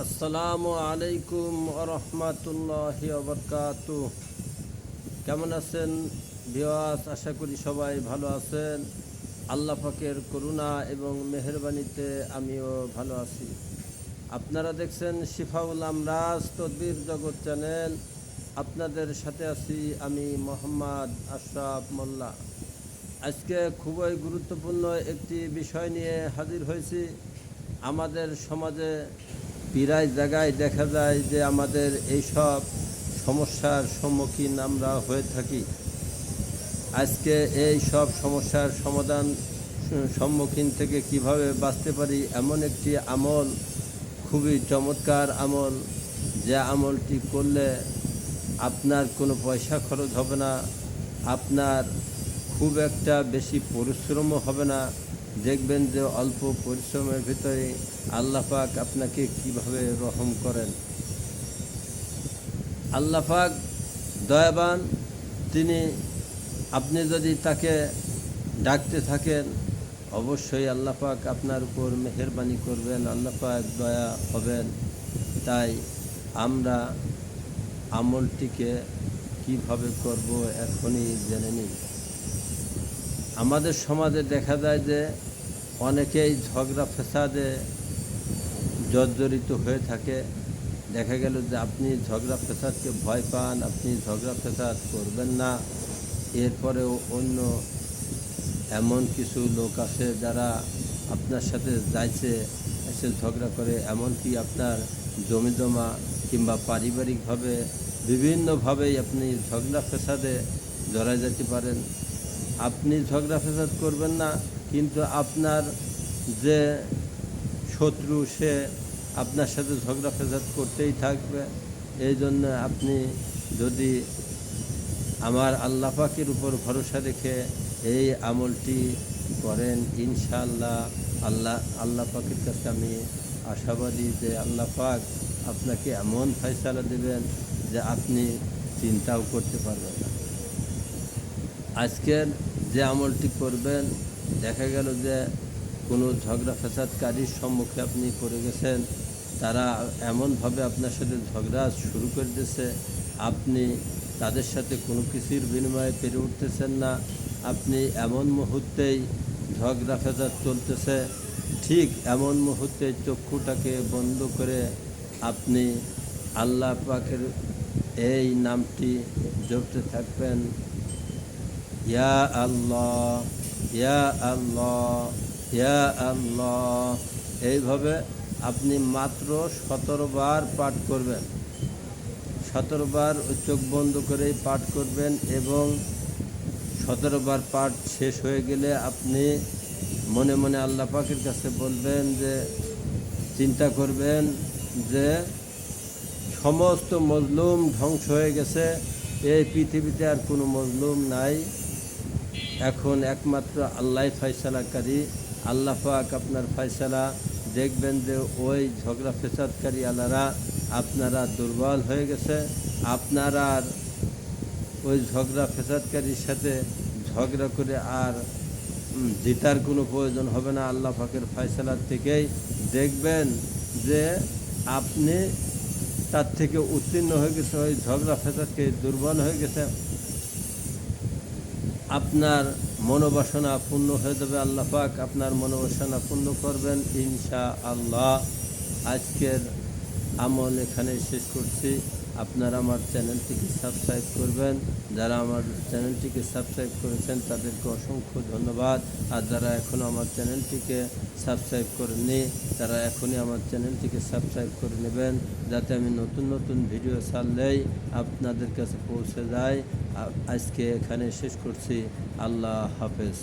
আসসালামু আলাইকুম রহমাতুল্লাহ বরকাত কেমন আছেন বিওয়াস আশা করি সবাই ভালো আছেন। আল্লাহ পাকের করুণা এবং মেহরবানিতে আমিও ভালো আছি। আপনারা দেখছেন শিফাউল আমরাজ তদবির জগৎ চ্যানেল। আপনাদের সাথে আছি আমি মোহাম্মদ আশরাফ মোল্লা। আজকে খুবই গুরুত্বপূর্ণ একটি বিষয় নিয়ে হাজির হয়েছি। আমাদের সমাজে প্রায় জায়গায় দেখা যায় যে আমাদের এইসব সমস্যার সম্মুখীন আমরা হয়ে থাকি। আজকে এই সব সমস্যার সমাধান সম্মুখীন থেকে কীভাবে বাঁচতে পারি এমন একটি আমল, খুবই চমৎকার আমল। যে আমলটি করলে আপনার কোনো পয়সা খরচ হবে না, আপনার খুব একটা বেশি পরিশ্রমও হবে না। দেখবেন যে অল্প পরিশ্রমের ভিতরে আল্লাহ পাক আপনাকে কীভাবে রহম করেন। আল্লাহ পাক দয়াবান, তিনি আপনি যদি তাকে ডাকতে থাকেন, অবশ্যই আল্লাহ পাক আপনার উপর মেহেরবানি করবেন, আল্লাহ পাক দয়া হবেন। তাই আমরা আমলটিকে কীভাবে করব এখনই জেনে নিই। আমাদের সমাজে দেখা যায় যে অনেকেই ঝগড়া ফেসাদে জর্জরিত হয়ে থাকে। দেখা গেল যে আপনি ঝগড়া ফেসাদকে ভয় পান, আপনি ঝগড়া ফেসাদ করবেন না। এরপরেও অন্য এমন কিছু লোক আছে যারা আপনার সাথে যাইছে, এসে ঝগড়া করে, এমনকি আপনার জমি জমা কিংবা পারিবারিকভাবে বিভিন্নভাবেই আপনি ঝগড়া ফেসাদে জড়ায় যেতে পারেন। আপনি ঝগড়া ফেসাদ করবেন না, কিন্তু আপনার যে শত্রু সে আপনার সাথে ঝগড়া ফেসাদ করতেই থাকবে। এই জন্য আপনি যদি আমার আল্লাহ পাকের উপর ভরসা রেখে এই আমলটি করেন, ইনশাআল্লাহ আল্লাহ আল্লাহ পাকের কাছে আমি আশাবাদী যে আল্লাহ পাক আপনাকে এমন ফয়সালা দেবেন যে আপনি চিন্তাও করতে পারবেন না। আজকের যে আমলটি করবেন, দেখা গেল যে কোনো ঝগড়া ফেসাদকারীর সম্মুখে আপনি পড়ে গেছেন, তারা এমনভাবে আপনার সাথে ঝগড়া শুরু করে দিয়েছে, আপনি তাদের সাথে কোনো কিছুর বিনিময়ে পেরে উঠতেছেন না, আপনি এমন মুহূর্তেই ঝগড়া ফেসাদ চলতেছে, ঠিক এমন মুহূর্তে চক্ষুটাকে বন্ধ করে আপনি আল্লাহ পাকের এই নামটি জপতে থাকবেন। ইয়া আল্লাহ ইয়া আল্লাহ ইয়া আল্লাহ এইভাবে আপনি মাত্র সতেরো বার পাঠ করবেন। সতেরো বার চোখ বন্ধ করেই পাঠ করবেন এবং সতেরো বার পাঠ শেষ হয়ে গেলে আপনি মনে মনে আল্লাহ পাকের কাছে বলবেন যে, চিন্তা করবেন যে, সমস্ত মজলুম ধ্বংস হয়ে গেছে। এই পৃথিবীতে আর কোনো মজলুম নাই। এখন একমাত্র আল্লাহ ফয়সালাকারী আল্লাহ পাক আপনার ফয়সালা দেখবেন যে ওই ঝগড়া ফেসাদকারী আল্লাহরা আপনারা দুর্বল হয়ে গেছে। আপনারা আর ওই ঝগড়া ফেসাদকারীর সাথে ঝগড়া করে আর জেতার কোনো প্রয়োজন হবে না। আল্লাহ পাকের ফয়সালার থেকেই দেখবেন যে আপনি তার থেকে উত্তীর্ণ হয়ে গেছে, ওই ঝগড়া ফেসাদকে দুর্বল হয়ে গেছে। আপনার মনোবাসনা পূর্ণ হয়ে যাবে। আল্লাহ পাক আপনার মনোবাসনা পূর্ণ করবেন ইনশা আল্লাহ আজকের আমল এখানে শেষ করছি। আপনারা আমার চ্যানেলটিকে সাবস্ক্রাইব করবেন। যারা আমার চ্যানেলটিকে সাবস্ক্রাইব করেছেন, তাদেরকে অসংখ্য ধন্যবাদ। আর যারা এখনও আমার চ্যানেলটিকে সাবস্ক্রাইব করেননি, তারা এখনই আমার চ্যানেলটিকে সাবস্ক্রাইব করে নেবেন, যাতে আমি নতুন নতুন ভিডিও ছাড়লেই আপনাদের কাছে পৌঁছে যায়। আজকে এখানে শেষ করছি। আল্লাহ হাফেজ।